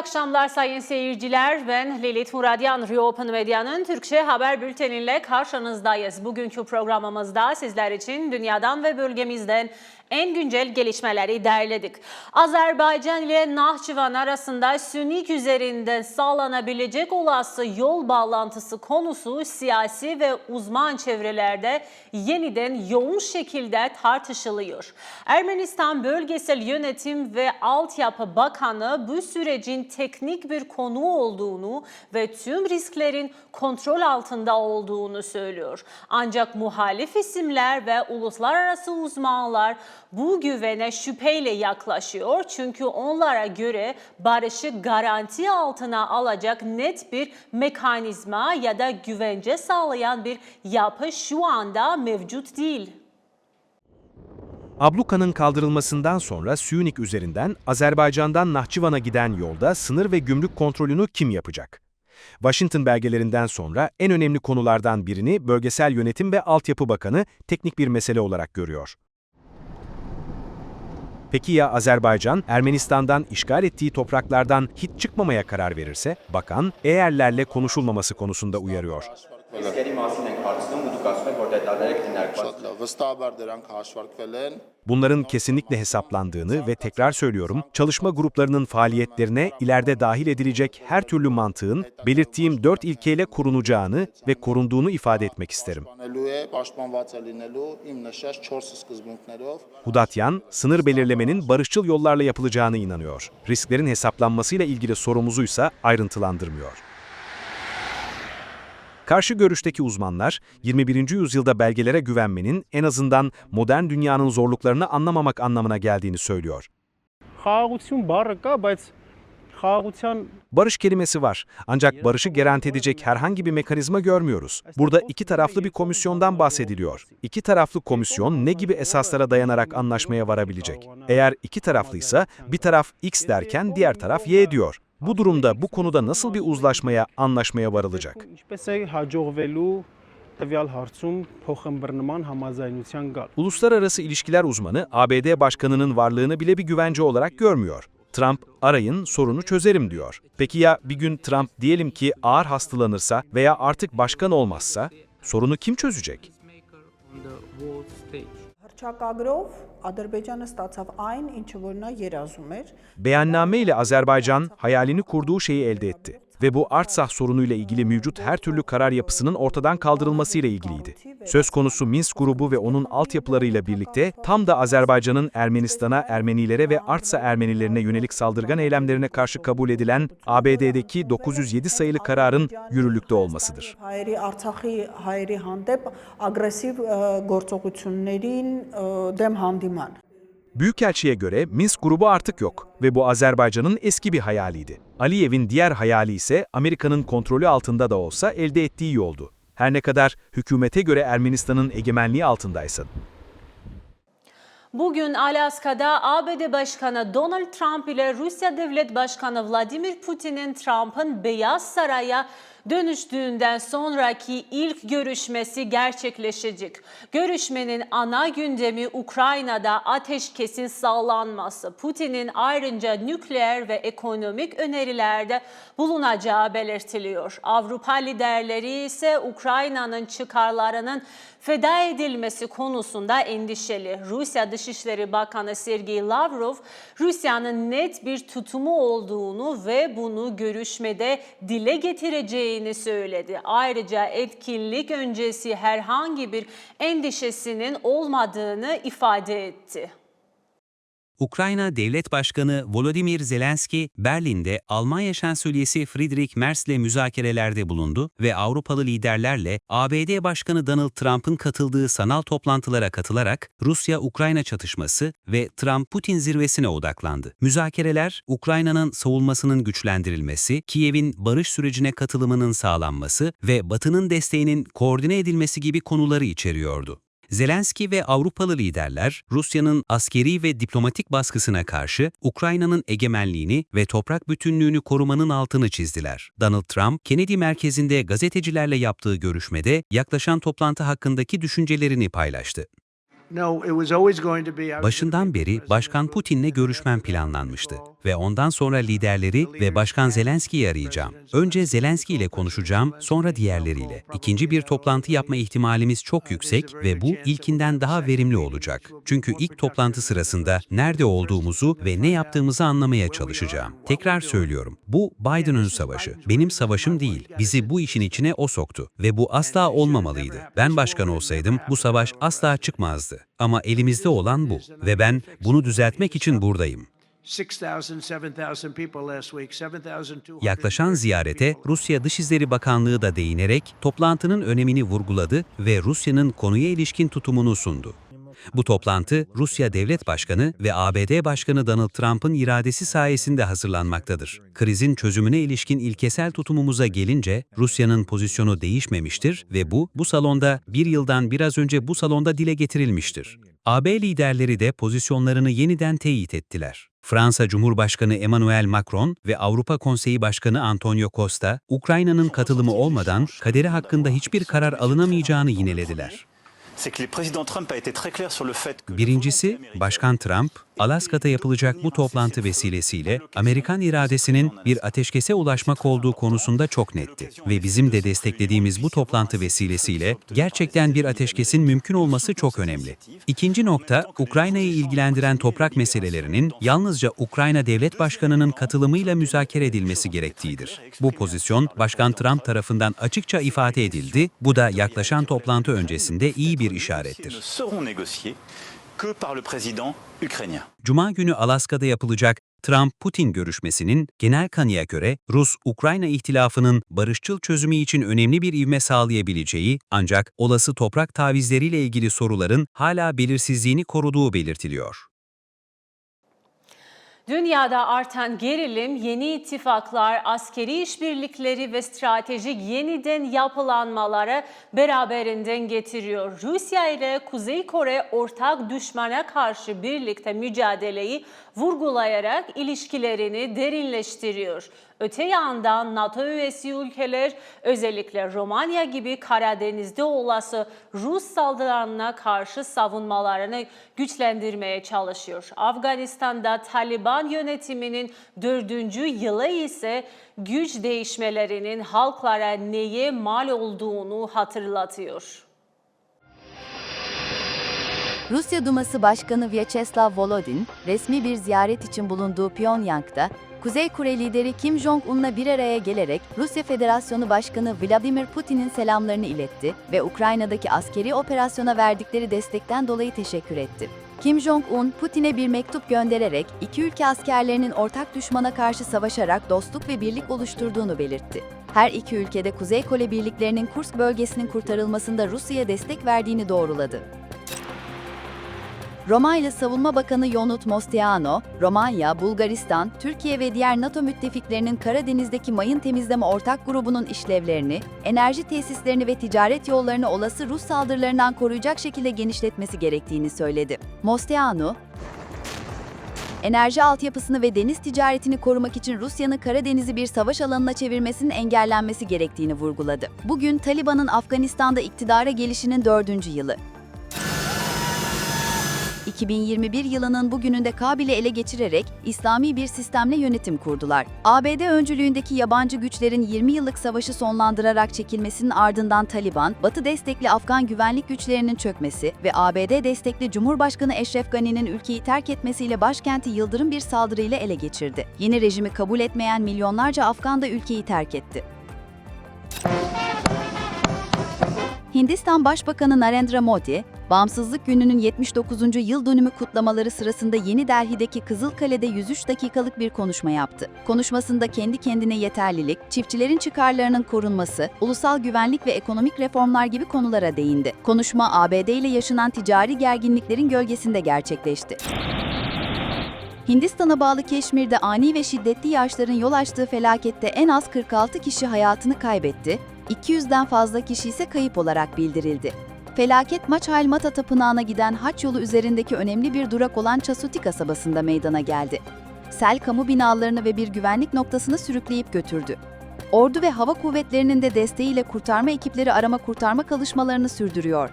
akşamlar sayın seyirciler. Ben Lilith Muradyan, Rio Open Medya'nın Türkçe haber bülteniyle karşınızdayız. Bugünkü programımızda sizler için dünyadan ve bölgemizden en güncel gelişmeleri derledik. Azerbaycan ile Nahçıvan arasında Sünik üzerinden sağlanabilecek olası yol bağlantısı konusu siyasi ve uzman çevrelerde yeniden yoğun şekilde tartışılıyor. Ermenistan Bölgesel Yönetim ve Altyapı Bakanı bu sürecin teknik bir konu olduğunu ve tüm risklerin kontrol altında olduğunu söylüyor. Ancak muhalif isimler ve uluslararası uzmanlar bu güvene şüpheyle yaklaşıyor çünkü onlara göre barışı garanti altına alacak net bir mekanizma ya da güvence sağlayan bir yapı şu anda mevcut değil. Abluka'nın kaldırılmasından sonra Süynik üzerinden Azerbaycan'dan Nahçıvan'a giden yolda sınır ve gümrük kontrolünü kim yapacak? Washington belgelerinden sonra en önemli konulardan birini Bölgesel Yönetim ve Altyapı Bakanı teknik bir mesele olarak görüyor. Peki ya Azerbaycan, Ermenistan'dan işgal ettiği topraklardan hiç çıkmamaya karar verirse, bakan, eğerlerle konuşulmaması konusunda uyarıyor. Bunların kesinlikle hesaplandığını ve tekrar söylüyorum, çalışma gruplarının faaliyetlerine ileride dahil edilecek her türlü mantığın belirttiğim dört ilkeyle korunacağını ve korunduğunu ifade etmek isterim. Hudatyan, sınır belirlemenin barışçıl yollarla yapılacağına inanıyor. Risklerin hesaplanmasıyla ilgili sorumuzuysa ayrıntılandırmıyor. Karşı görüşteki uzmanlar, 21. yüzyılda belgelere güvenmenin en azından modern dünyanın zorluklarını anlamamak anlamına geldiğini söylüyor. Barış kelimesi var. Ancak barışı garanti edecek herhangi bir mekanizma görmüyoruz. Burada iki taraflı bir komisyondan bahsediliyor. İki taraflı komisyon ne gibi esaslara dayanarak anlaşmaya varabilecek? Eğer iki taraflıysa bir taraf X derken diğer taraf Y diyor. Bu durumda bu konuda nasıl bir uzlaşmaya, anlaşmaya varılacak? Uluslararası ilişkiler uzmanı ABD başkanının varlığını bile bir güvence olarak görmüyor. Trump arayın sorunu çözerim diyor. Peki ya bir gün Trump diyelim ki ağır hastalanırsa veya artık başkan olmazsa sorunu kim çözecek? Հրճակագրով Ադրբեջանը ստացավ այն, ինչը որ նա երազում էր։ Beyanname ile Azerbaycan hayalini kurduğu şeyi elde etti. Ve bu Artsah sorunuyla ilgili mevcut her türlü karar yapısının ortadan kaldırılmasıyla ilgiliydi. Söz konusu Minsk grubu ve onun altyapılarıyla birlikte tam da Azerbaycan'ın Ermenistan'a, Ermenilere ve Artsa Ermenilerine yönelik saldırgan eylemlerine karşı kabul edilen ABD'deki 907 sayılı kararın yürürlükte olmasıdır. Հայերի Արցախի հայերի հանդեպ ագրեսիվ ը, գործողություններին ը, դեմ հանդիման։ Büyükelçiye göre Minsk grubu artık yok ve bu Azerbaycan'ın eski bir hayaliydi. Aliyev'in diğer hayali ise Amerika'nın kontrolü altında da olsa elde ettiği yoldu. Her ne kadar hükümete göre Ermenistan'ın egemenliği altındaysa. Bugün Alaska'da ABD Başkanı Donald Trump ile Rusya Devlet Başkanı Vladimir Putin'in Trump'ın Beyaz Saray'a dönüştüğünden sonraki ilk görüşmesi gerçekleşecek. Görüşmenin ana gündemi Ukrayna'da ateşkesin sağlanması. Putin'in ayrıca nükleer ve ekonomik önerilerde bulunacağı belirtiliyor. Avrupa liderleri ise Ukrayna'nın çıkarlarının feda edilmesi konusunda endişeli. Rusya Dışişleri Bakanı Sergey Lavrov, Rusya'nın net bir tutumu olduğunu ve bunu görüşmede dile getireceğini söyledi. Ayrıca etkinlik öncesi herhangi bir endişesinin olmadığını ifade etti. Ukrayna Devlet Başkanı Volodymyr Zelenski, Berlin'de Almanya Şansölyesi Friedrich Merz'le müzakerelerde bulundu ve Avrupalı liderlerle ABD Başkanı Donald Trump'ın katıldığı sanal toplantılara katılarak Rusya-Ukrayna çatışması ve Trump-Putin zirvesine odaklandı. Müzakereler, Ukrayna'nın savunmasının güçlendirilmesi, Kiev'in barış sürecine katılımının sağlanması ve Batı'nın desteğinin koordine edilmesi gibi konuları içeriyordu. Zelenski ve Avrupalı liderler Rusya'nın askeri ve diplomatik baskısına karşı Ukrayna'nın egemenliğini ve toprak bütünlüğünü korumanın altını çizdiler. Donald Trump, Kennedy merkezinde gazetecilerle yaptığı görüşmede yaklaşan toplantı hakkındaki düşüncelerini paylaştı. Başından beri Başkan Putin'le görüşmem planlanmıştı ve ondan sonra liderleri ve Başkan Zelenski'yi arayacağım. Önce Zelenski ile konuşacağım, sonra diğerleriyle. İkinci bir toplantı yapma ihtimalimiz çok yüksek ve bu ilkinden daha verimli olacak. Çünkü ilk toplantı sırasında nerede olduğumuzu ve ne yaptığımızı anlamaya çalışacağım. Tekrar söylüyorum, bu Biden'ın savaşı. Benim savaşım değil. Bizi bu işin içine o soktu ve bu asla olmamalıydı. Ben başkan olsaydım bu savaş asla çıkmazdı. Ama elimizde olan bu ve ben bunu düzeltmek için buradayım. Yaklaşan ziyarete Rusya Dışişleri Bakanlığı da değinerek toplantının önemini vurguladı ve Rusya'nın konuya ilişkin tutumunu sundu. Bu toplantı Rusya Devlet Başkanı ve ABD Başkanı Donald Trump'ın iradesi sayesinde hazırlanmaktadır. Krizin çözümüne ilişkin ilkesel tutumumuza gelince Rusya'nın pozisyonu değişmemiştir ve bu, bu salonda bir yıldan biraz önce bu salonda dile getirilmiştir. AB liderleri de pozisyonlarını yeniden teyit ettiler. Fransa Cumhurbaşkanı Emmanuel Macron ve Avrupa Konseyi Başkanı Antonio Costa, Ukrayna'nın katılımı olmadan kaderi hakkında hiçbir karar alınamayacağını yinelediler. Birincisi, Başkan Trump, Alaska'da yapılacak bu toplantı vesilesiyle Amerikan iradesinin bir ateşkese ulaşmak olduğu konusunda çok netti. Ve bizim de desteklediğimiz bu toplantı vesilesiyle gerçekten bir ateşkesin mümkün olması çok önemli. İkinci nokta, Ukrayna'yı ilgilendiren toprak meselelerinin yalnızca Ukrayna Devlet Başkanı'nın katılımıyla müzakere edilmesi gerektiğidir. Bu pozisyon Başkan Trump tarafından açıkça ifade edildi. Bu da yaklaşan toplantı öncesinde iyi bir işarettir. Que par le président ukrainien. Cuma günü Alaska'da yapılacak Trump-Putin görüşmesinin genel kanıya göre Rus-Ukrayna ihtilafının barışçıl çözümü için önemli bir ivme sağlayabileceği ancak olası toprak tavizleriyle ilgili soruların hala belirsizliğini koruduğu belirtiliyor. Dünyada artan gerilim, yeni ittifaklar, askeri işbirlikleri ve stratejik yeniden yapılanmaları beraberinden getiriyor. Rusya ile Kuzey Kore ortak düşmana karşı birlikte mücadeleyi vurgulayarak ilişkilerini derinleştiriyor. Öte yandan NATO üyesi ülkeler özellikle Romanya gibi Karadeniz'de olası Rus saldırılarına karşı savunmalarını güçlendirmeye çalışıyor. Afganistan'da Taliban yönetiminin dördüncü yılı ise güç değişmelerinin halklara neye mal olduğunu hatırlatıyor. Rusya Duması Başkanı Vyacheslav Volodin, resmi bir ziyaret için bulunduğu Pyongyang'da, Kuzey Kore lideri Kim Jong-un'la bir araya gelerek Rusya Federasyonu Başkanı Vladimir Putin'in selamlarını iletti ve Ukrayna'daki askeri operasyona verdikleri destekten dolayı teşekkür etti. Kim Jong-un, Putin'e bir mektup göndererek iki ülke askerlerinin ortak düşmana karşı savaşarak dostluk ve birlik oluşturduğunu belirtti. Her iki ülkede Kuzey Kore birliklerinin Kursk bölgesinin kurtarılmasında Rusya'ya destek verdiğini doğruladı. Romanya Savunma Bakanı Yonut Mosteano, Romanya, Bulgaristan, Türkiye ve diğer NATO müttefiklerinin Karadeniz'deki mayın temizleme ortak grubunun işlevlerini, enerji tesislerini ve ticaret yollarını olası Rus saldırılarından koruyacak şekilde genişletmesi gerektiğini söyledi. Mosteano, enerji altyapısını ve deniz ticaretini korumak için Rusya'nın Karadeniz'i bir savaş alanına çevirmesinin engellenmesi gerektiğini vurguladı. Bugün Taliban'ın Afganistan'da iktidara gelişinin dördüncü yılı. 2021 yılının bugününde Kabil'i ele geçirerek İslami bir sistemle yönetim kurdular. ABD öncülüğündeki yabancı güçlerin 20 yıllık savaşı sonlandırarak çekilmesinin ardından Taliban, Batı destekli Afgan güvenlik güçlerinin çökmesi ve ABD destekli Cumhurbaşkanı Eşref Gani'nin ülkeyi terk etmesiyle başkenti yıldırım bir saldırıyla ele geçirdi. Yeni rejimi kabul etmeyen milyonlarca Afgan da ülkeyi terk etti. Hindistan Başbakanı Narendra Modi, Bağımsızlık Günü'nün 79. yıl dönümü kutlamaları sırasında Yeni Delhi'deki Kızılkale'de 103 dakikalık bir konuşma yaptı. Konuşmasında kendi kendine yeterlilik, çiftçilerin çıkarlarının korunması, ulusal güvenlik ve ekonomik reformlar gibi konulara değindi. Konuşma ABD ile yaşanan ticari gerginliklerin gölgesinde gerçekleşti. Hindistan'a bağlı Keşmir'de ani ve şiddetli yağışların yol açtığı felakette en az 46 kişi hayatını kaybetti, 200'den fazla kişi ise kayıp olarak bildirildi. Felaket Maçhal Mata Tapınağı'na giden haç yolu üzerindeki önemli bir durak olan Chasuti kasabasında meydana geldi. Sel kamu binalarını ve bir güvenlik noktasını sürükleyip götürdü. Ordu ve hava kuvvetlerinin de desteğiyle kurtarma ekipleri arama kurtarma çalışmalarını sürdürüyor.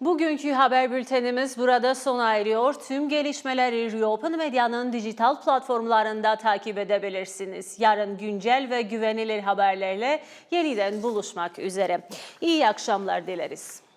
Bugünkü haber bültenimiz burada sona eriyor. Tüm gelişmeleri Reopen Medya'nın dijital platformlarında takip edebilirsiniz. Yarın güncel ve güvenilir haberlerle yeniden buluşmak üzere. İyi akşamlar dileriz.